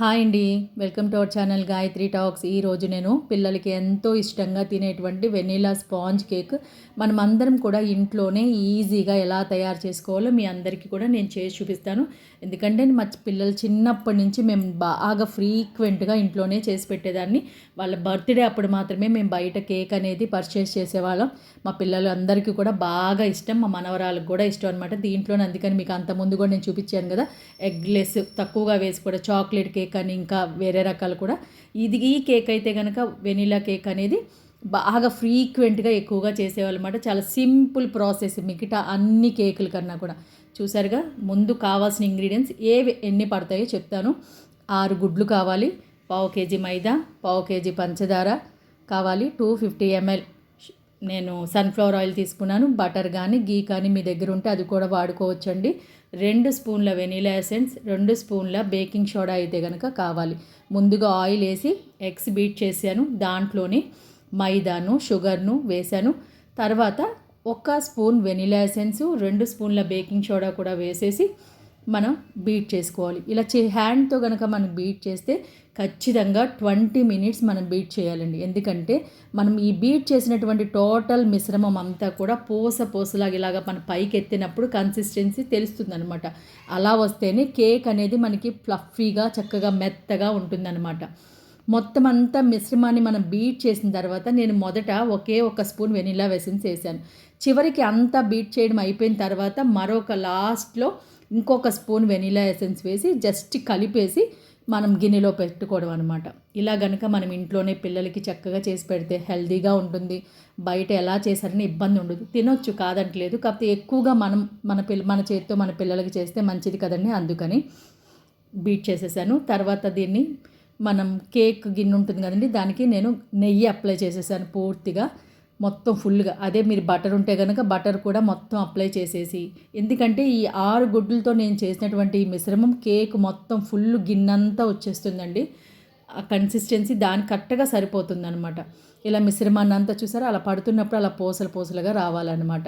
Hi అండి. Welcome to our channel Gayatri talks. ఈరోజు నేను పిల్లలకి ఎంతో ఇష్టంగా తినేటువంటి వెనీలా స్పాంజ్ కేక్ మనం అందరం కూడా ఇంట్లోనే ఈజీగా ఎలా తయారు చేసుకోవాలో మీ అందరికీ కూడా నేను చేసి చూపిస్తాను. ఎందుకంటే మా పిల్లలు చిన్నప్పటి నుంచి మేము బాగా ఫ్రీక్వెంట్గా ఇంట్లోనే చేసి పెట్టేదాన్ని. వాళ్ళ బర్త్డే అప్పుడు మాత్రమే మేము బయట కేక్ అనేది పర్చేస్ చేసేవాళ్ళం. మా పిల్లలు అందరికీ కూడా బాగా ఇష్టం. మా మనవరాలకు కూడా ఇష్టం అనమాట దీంట్లోనే అందుకని మీకు అంత ముందు కూడా నేను చూపించాను కదా. ఎగ్లెస్ తక్కువగా వేసి కూడా చాక్లెట్ కేక్ అని ఇంకా వేరే రకాలు కూడా. ఇది ఈ కేక్ అయితే కనుక వెనీలా కేక్ అనేది బాగా ఫ్రీక్వెంట్గా ఎక్కువగా చేసేవాళ్ళమాట. చాలా సింపుల్ ప్రాసెస్ మిగతా అన్ని కేకుల కన్నా కూడా. చూసారుగా ముందు కావాల్సిన ఇంగ్రీడియంట్స్ ఏవి ఎన్ని పడతాయో చెప్తాను. ఆరు గుడ్లు కావాలి పావు కేజీ మైదా పావు కేజీ పంచదార కావాలి టూ ఫిఫ్టీ ఎంఎల్. నేను సన్ఫ్లవర్ ఆయిల్ తీసుకున్నాను. బటర్ కానీ గీ కానీ మీ దగ్గర ఉంటే అది కూడా వాడుకోవచ్చండి. రెండు స్పూన్ల వెనీలా ఎసెన్స్ రెండు స్పూన్ల బేకింగ్ సోడా అయితే కనుక కావాలి. ముందుగా ఆయిల్ వేసి ఎగ్స్ బీట్ చేశాను. దాంట్లోని మైదాను షుగర్ను వేశాను. తర్వాత ఒక స్పూన్ వెనీలా ఎసెన్స్ రెండు స్పూన్ల బేకింగ్ సోడా కూడా వేసేసి మనం బీట్ చేసుకోవాలి. ఇలా చే హ్యాండ్తో కనుక మనం బీట్ చేస్తే ఖచ్చితంగా ట్వంటీ మినిట్స్ మనం బీట్ చేయాలండి. ఎందుకంటే మనం ఈ బీట్ చేసినటువంటి టోటల్ మిశ్రమం అంతా కూడా పూస పూసలాగా ఇలాగా మన పైకి ఎత్తినప్పుడు కన్సిస్టెన్సీ తెలుస్తుంది అనమాట అలా వస్తేనే కేక్ అనేది మనకి ఫ్లఫీగా చక్కగా మెత్తగా ఉంటుందన్నమాట. మొత్తం అంతా మిశ్రమాన్ని మనం బీట్ చేసిన తర్వాత నేను మొదట ఒకే ఒక స్పూన్ వెనిలా వెసెన్స్ వేసాను చివరికి అంతా బీట్ చేయడం అయిపోయిన తర్వాత మరొక లాస్ట్లో ఇంకొక స్పూన్ వెనీలా ఎసెన్స్ వేసి జస్ట్ కలిపేసి మనం గిన్నెలో పెట్టుకోవడం అనమాట ఇలా గనుక మనం ఇంట్లోనే పిల్లలకి చక్కగా చేసి పెడితే హెల్దీగా ఉంటుంది. బయట ఎలా చేశారని ఇబ్బంది ఉండదు. తినొచ్చు కాదంటలేదు. కాకపోతే ఎక్కువగా మనం మన పిల్ల మన చేతితో మన పిల్లలకి చేస్తే మంచిది కదండి. అందుకని బీట్ చేసేసాను. తర్వాత దీన్ని మనం కేక్ గిన్నె ఉంటుంది కదండి దానికి నేను నెయ్యి అప్లై చేసేసాను పూర్తిగా. మొత్తం ఫుల్గా. అదే మీరు బటర్ ఉంటే కనుక బటర్ కూడా మొత్తం అప్లై చేసేసి. ఎందుకంటే ఈ ఆరు గుడ్లతో నేను చేసినటువంటి ఈ మిశ్రమం కేక్ మొత్తం ఫుల్ గిన్నంతా వచ్చేస్తుందండి. ఆ కన్సిస్టెన్సీ దాని కరెక్ట్గా సరిపోతుంది అనమాట ఇలా మిశ్రమాన్ని అంతా చూసారా? అలా పడుతున్నప్పుడు అలా పూసలు పూసలుగా రావాలన్నమాట.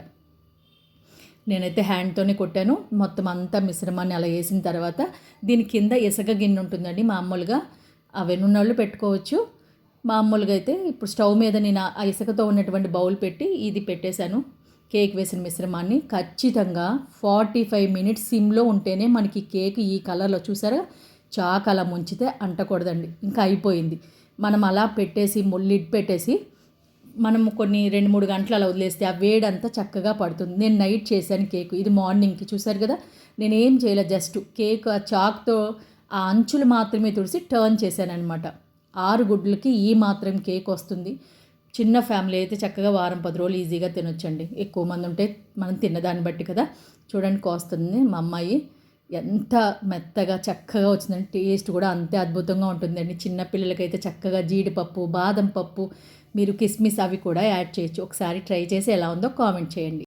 నేనైతే హ్యాండ్తోనే కొట్టాను. మొత్తం అంతా మిశ్రమాన్ని అలా వేసిన తర్వాత దీని కింద ఇసక గిన్నె ఉంటుందండి మామూలుగా. అవెన్నున్నోళ్ళు పెట్టుకోవచ్చు. మామూలుగా అయితే ఇప్పుడు స్టవ్ మీద నేను ఆ ఇసుకతో ఉన్నటువంటి బౌల్ పెట్టి ఇది పెట్టేశాను. కేక్ వేసిన మిశ్రమాన్ని ఖచ్చితంగా ఫార్టీ ఫైవ్ మినిట్స్ సిమ్లో ఉంటేనే మనకి కేక్ ఈ కలర్లో చూసారా? చాక్ అలా ముంచితే అంటకూడదండి. ఇంకా అయిపోయింది. మనం అలా పెట్టేసి లిడ్ పెట్టేసి మనం కొన్ని రెండు మూడు గంటలు అలా వదిలేస్తే ఆ వేడంతా చక్కగా పడుతుంది. నేను నైట్ చేశాను కేక్. ఇది మార్నింగ్కి చూసారు కదా? నేను ఏం చేయలేదు. జస్ట్ కేక్ ఆ చాక్తో ఆ అంచులు మాత్రమే తుడిసి టర్న్ చేశాను అనమాట ఆరు గుడ్లకి ఈ మాత్రం కేక్ వస్తుంది. చిన్న ఫ్యామిలీ అయితే చక్కగా వారం పది రోజులు ఈజీగా తినొచ్చండి. ఎక్కువ మంది ఉంటే మనం తిన్నదాన్ని బట్టి కదా. చూడండి కోస్తుంది మా అమ్మాయి. ఎంత మెత్తగా చక్కగా వచ్చిందండి. టేస్ట్ కూడా అంతే అద్భుతంగా ఉంటుందండి. చిన్నపిల్లలకైతే చక్కగా జీడిపప్పు బాదం పప్పు మీరు కిస్మిస్ అవి కూడా యాడ్ చేయొచ్చు. ఒకసారి ట్రై చేసి ఎలా ఉందో కామెంట్ చేయండి.